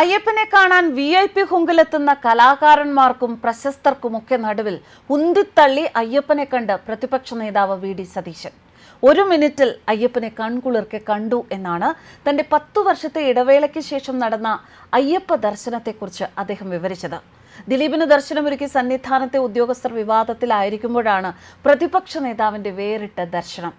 അയ്യപ്പനെ കാണാൻ V I P ഹുങ്കിലെത്തുന്ന കലാകാരന്മാർക്കും പ്രശസ്തർക്കുമൊക്കെ നടുവിൽ ഉന്തിത്തള്ളി അയ്യപ്പനെ കണ്ട് പ്രതിപക്ഷ നേതാവ് വി ഡി സതീശൻ. ഒരു മിനിറ്റിൽ അയ്യപ്പനെ കൺകുളിർക്കെ കണ്ടു എന്നാണ് തന്റെ പത്തു വർഷത്തെ ഇടവേളയ്ക്ക് ശേഷം നടന്ന അയ്യപ്പ ദർശനത്തെക്കുറിച്ച് അദ്ദേഹം വിവരിച്ചത്. ദിലീപിന് ദർശനമൊരുക്കി സന്നിധാനത്തെ ഉദ്യോഗസ്ഥർ വിവാദത്തിലായിരിക്കുമ്പോഴാണ് പ്രതിപക്ഷ നേതാവിന്റെ വേറിട്ട ദർശനം.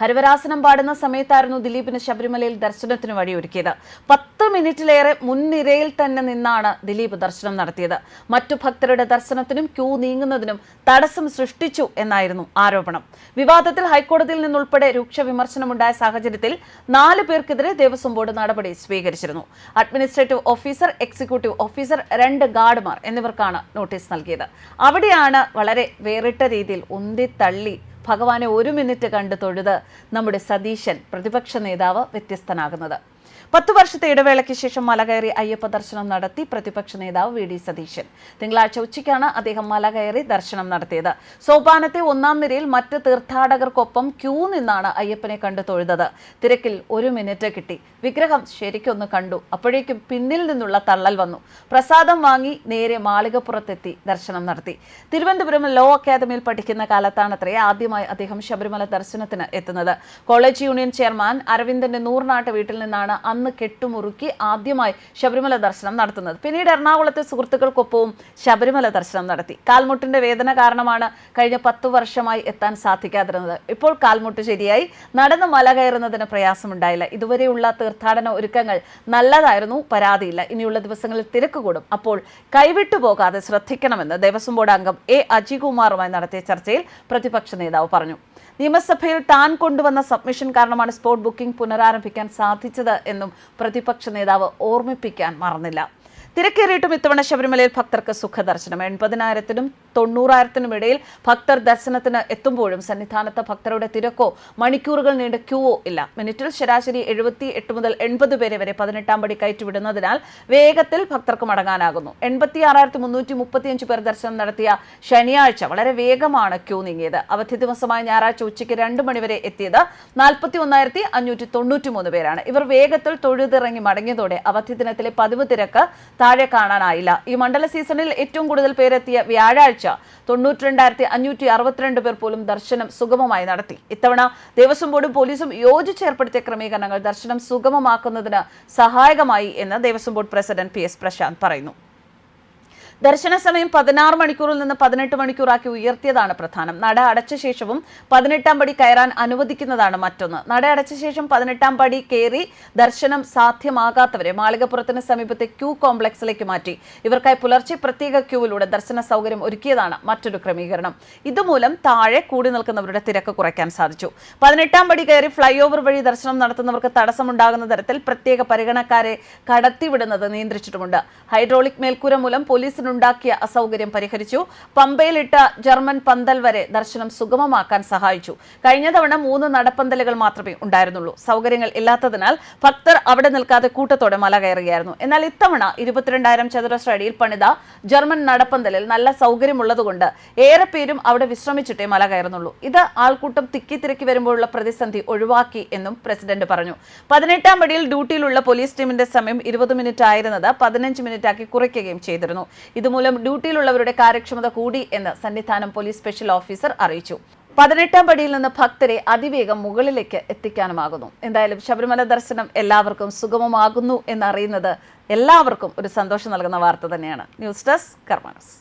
ഹരിവരാസനം പാടുന്ന സമയത്തായിരുന്നു ദിലീപിന് ശബരിമലയിൽ ദർശനത്തിന് വഴിയൊരുക്കിയത്. പത്ത് മിനിറ്റിലേറെ മുൻനിരയിൽ തന്നെ നിന്നാണ് ദിലീപ് ദർശനം നടത്തിയത്. മറ്റു ഭക്തരുടെ ദർശനത്തിനും ക്യൂ നീങ്ങുന്നതിനും തടസ്സം സൃഷ്ടിച്ചു എന്നായിരുന്നു ആരോപണം. വിവാദത്തിൽ ഹൈക്കോടതിയിൽ നിന്നുൾപ്പെടെ രൂക്ഷ വിമർശനമുണ്ടായ സാഹചര്യത്തിൽ നാല് പേർക്കെതിരെ ദേവസ്വം ബോർഡ് നടപടി സ്വീകരിച്ചിരുന്നു. അഡ്മിനിസ്ട്രേറ്റീവ് ഓഫീസർ എക്സിക്യൂട്ടീവ് ഓഫീസർ രണ്ട് ഗാർഡുമാർ എന്നിവർക്കാണ് നോട്ടീസ് നൽകിയത്. അവിടെയാണ് വളരെ വേറിട്ട രീതിയിൽ ഉന്തിത്തള്ളി ഭഗവാനെ ഒരു മിനിറ്റ് കണ്ട് തൊഴുത് നമ്മുടെ സതീശൻ പ്രതിപക്ഷ നേതാവ് വ്യത്യസ്തനാകുന്നത്. പത്തു വർഷത്തെ ഇടവേളയ്ക്ക് ശേഷം മല കയറി അയ്യപ്പ ദർശനം നടത്തി പ്രതിപക്ഷ നേതാവ് വി ഡി സതീശൻ. തിങ്കളാഴ്ച ഉച്ചയ്ക്കാണ് അദ്ദേഹം മല കയറി ദർശനം നടത്തിയത്. സോപാനത്തെ ഒന്നാം നിരയിൽ മറ്റ് തീർത്ഥാടകർക്കൊപ്പം ക്യൂ നിന്നാണ് അയ്യപ്പനെ കണ്ടു തൊഴുതത്. തിരക്കിൽ ഒരു മിനിറ്റ് കിട്ടി. വിഗ്രഹം ശരിക്കൊന്ന് കണ്ടു. അപ്പോഴേക്കും പിന്നിൽ നിന്നുള്ള തള്ളൽ വന്നു. പ്രസാദം വാങ്ങി നേരെ മാളികപ്പുറത്തെത്തി ദർശനം നടത്തി. തിരുവനന്തപുരം ലോ അക്കാദമിയിൽ പഠിക്കുന്ന കാലത്താണത്രേ ആദ്യമായി അദ്ദേഹം ശബരിമല ദർശനത്തിന് എത്തുന്നത്. കോളേജ് യൂണിയൻ ചെയർമാൻ അരവിന്ദന്റെ നൂറിനാട്ട് വീട്ടിൽ നിന്നാണ് അന്ന് കെട്ടുമുറുക്കി ആദ്യമായി ശബരിമല ദർശനം നടത്തുന്നത്. പിന്നീട് എറണാകുളത്തെ സുഹൃത്തുക്കൾക്കൊപ്പവും ശബരിമല ദർശനം നടത്തി. കാൽമുട്ടിന്റെ വേദന കാരണമാണ് കഴിഞ്ഞ പത്ത് വർഷമായി എത്താൻ സാധിക്കാതിരുന്നത്. ഇപ്പോൾ കാൽമുട്ട് ശരിയായി. നടന്ന് മല കയറുന്നതിന് പ്രയാസമുണ്ടായില്ല. ഇതുവരെയുള്ള തീർത്ഥാടന ഒരുക്കങ്ങൾ നല്ലതായിരുന്നു പരാതിയില്ല. ഇനിയുള്ള ദിവസങ്ങളിൽ തിരക്ക് കൂടും. അപ്പോൾ കൈവിട്ടു പോകാതെ ശ്രദ്ധിക്കണമെന്ന് ദേവസ്വം ബോർഡ് അംഗം എ അജികുമാറുമായി നടത്തിയ ചർച്ചയിൽ പ്രതിപക്ഷ നേതാവ് പറഞ്ഞു. നിയമസഭയിൽ താൻ കൊണ്ടുവന്ന സബ്മിഷൻ കാരണമാണ് സ്പോട്ട് ബുക്കിംഗ് പുനരാരംഭിക്കാൻ സാധിച്ചത് എന്നും പ്രതിപക്ഷ നേതാവ് ഓർമ്മിപ്പിക്കാൻ മറന്നില്ല. തിരക്കേറിയിട്ടും ഇത്തവണ ശബരിമലയിൽ ഭക്തർക്ക് സുഖദർശനം. എൺപതിനായിരത്തിനും തൊണ്ണൂറായിരത്തിനും ഇടയിൽ ഭക്തർ ദർശനത്തിന് എത്തുമ്പോഴും സന്നിധാനത്ത് ഭക്തരുടെ തിരക്കോ മണിക്കൂറുകൾ നീണ്ട ക്യൂവോ ഇല്ല. മിനിറ്റിൽ ശരാശരി എഴുപത്തി എട്ട് മുതൽ എൺപത് പേരെ വരെ പതിനെട്ടാം പടി കയറ്റിവിടുന്നതിനാൽ വേഗത്തിൽ ഭക്തർക്ക് മടങ്ങാനാകുന്നു. എൺപത്തി ആറായിരത്തി മുന്നൂറ്റി മുപ്പത്തിയഞ്ച് പേർ ദർശനം നടത്തിയ ശനിയാഴ്ച വളരെ വേഗമാണ് ക്യൂ നീങ്ങിയത്. അവധി ദിവസമായ ഞായറാഴ്ച ഉച്ചയ്ക്ക് രണ്ട് മണിവരെ എത്തിയത് നാൽപ്പത്തി ഒന്നായിരത്തി അഞ്ഞൂറ്റി തൊണ്ണൂറ്റി മൂന്ന് പേരാണ്. ഇവർ വേഗത്തിൽ തൊഴുതിറങ്ങി മടങ്ങിയതോടെ അവധി ദിനത്തിലെ പതിവ് തിരക്ക് താഴെ കാണാനായില്ല. ഈ മണ്ഡല സീസണിൽ ഏറ്റവും കൂടുതൽ പേരെത്തിയ വ്യാഴാഴ്ച തൊണ്ണൂറ്റി അഞ്ഞൂറ്റി അറുപത്തിരണ്ട് പേർ പോലും ദർശനം സുഗമമായി നടത്തി. ഇത്തവണ ദേവസ്വം ബോർഡും പോലീസും യോജിച്ചേർപ്പെടുത്തിയ ക്രമീകരണങ്ങൾ ദർശനം സുഗമമാക്കുന്നതിന് സഹായകമായി എന്ന് Devaswom board president P S Prashanth പറയുന്നു. ദർശന സമയം പതിനാറ് മണിക്കൂറിൽ നിന്ന് പതിനെട്ട് മണിക്കൂറാക്കി ഉയർത്തിയതാണ് പ്രധാനം. നട അടച്ച ശേഷവും പതിനെട്ടാം പടി കയറാൻ അനുവദിക്കുന്നതാണ് മറ്റൊന്ന്. നട അടച്ച ശേഷം പതിനെട്ടാം പടി കയറി ദർശനം സാധ്യമാകാത്തവരെ മാളികപ്പുറത്തിന് സമീപത്തെ ക്യൂ കോംപ്ലക്സിലേക്ക് മാറ്റി. ഇവർക്കായി പുലർച്ചെ പ്രത്യേക ക്യൂവിലൂടെ ദർശന സൗകര്യം ഒരുക്കിയതാണ് മറ്റൊരു ക്രമീകരണം. ഇതുമൂലം താഴെ കൂടി നിൽക്കുന്നവരുടെ തിരക്ക് കുറയ്ക്കാൻ സാധിച്ചു. പതിനെട്ടാം പടി കയറി ഫ്ലൈ ഓവർ വഴി ദർശനം നടത്തുന്നവർക്ക് തടസ്സമുണ്ടാകുന്ന തരത്തിൽ പ്രത്യേക പരിഗണക്കാരെ കടത്തിവിടുന്നത് നിയന്ത്രിച്ചിട്ടുമുണ്ട്. ഹൈഡ്രോളിക് മേൽക്കൂര മൂലം പോലീസിന് ഉണ്ടാക്കിയ അസൗകര്യം പരിഹരിച്ചു. പമ്പയിലിട്ട ജർമ്മൻ പന്തൽ വരെ ദർശനം സുഗമമാക്കാൻ സഹായിച്ചു. കഴിഞ്ഞ തവണ മൂന്ന് നടപ്പന്തലുകൾ മാത്രമേ ഉണ്ടായിരുന്നുള്ളൂ. സൗകര്യങ്ങൾ ഇല്ലാത്തതിനാൽ ഭക്തർ അവിടെ നിൽക്കാതെ കൂട്ടത്തോടെ മല കയറുകയായിരുന്നു. എന്നാൽ ഇത്തവണ ഇരുപത്തിരണ്ടായിരം ചതുരശ്ര അടിയിൽ പണിത ജർമ്മൻ നടപ്പന്തലിൽ നല്ല സൗകര്യമുള്ളതുകൊണ്ട് ഏറെ പേരും അവിടെ വിശ്രമിച്ചിട്ടേ മല കയറുന്നുള്ളൂ. ഇത് ആൾക്കൂട്ടം തിക്കി തിരക്കി വരുമ്പോഴുള്ള പ്രതിസന്ധി ഒഴിവാക്കി എന്നും പ്രസിഡന്റ് പറഞ്ഞു. പതിനെട്ടാം പടിയിൽ ഡ്യൂട്ടിയിലുള്ള പോലീസ് ടീമിന്റെ സമയം ഇരുപത് മിനിറ്റ് ആയിരുന്നത് പതിനഞ്ച് മിനിറ്റാക്കി കുറയ്ക്കുകയും ചെയ്തിരുന്നു. ഇതുമൂലം ഡ്യൂട്ടിയിലുള്ളവരുടെ കാര്യക്ഷമത കൂടി എന്ന് സന്നിധാനം പോലീസ് സ്പെഷ്യൽ ഓഫീസർ അറിയിച്ചു. പതിനെട്ടാം പടിയിൽ നിന്ന് ഭക്തരെ അതിവേഗം മുകളിലേക്ക് എത്തിക്കാനുമാകുന്നു. എന്തായാലും ശബരിമല ദർശനം എല്ലാവർക്കും സുഗമമാകുന്നു എന്നറിയുന്നത് എല്ലാവർക്കും ഒരു സന്തോഷം നൽകുന്ന വാർത്ത തന്നെയാണ്. News desk കർമാനസ്.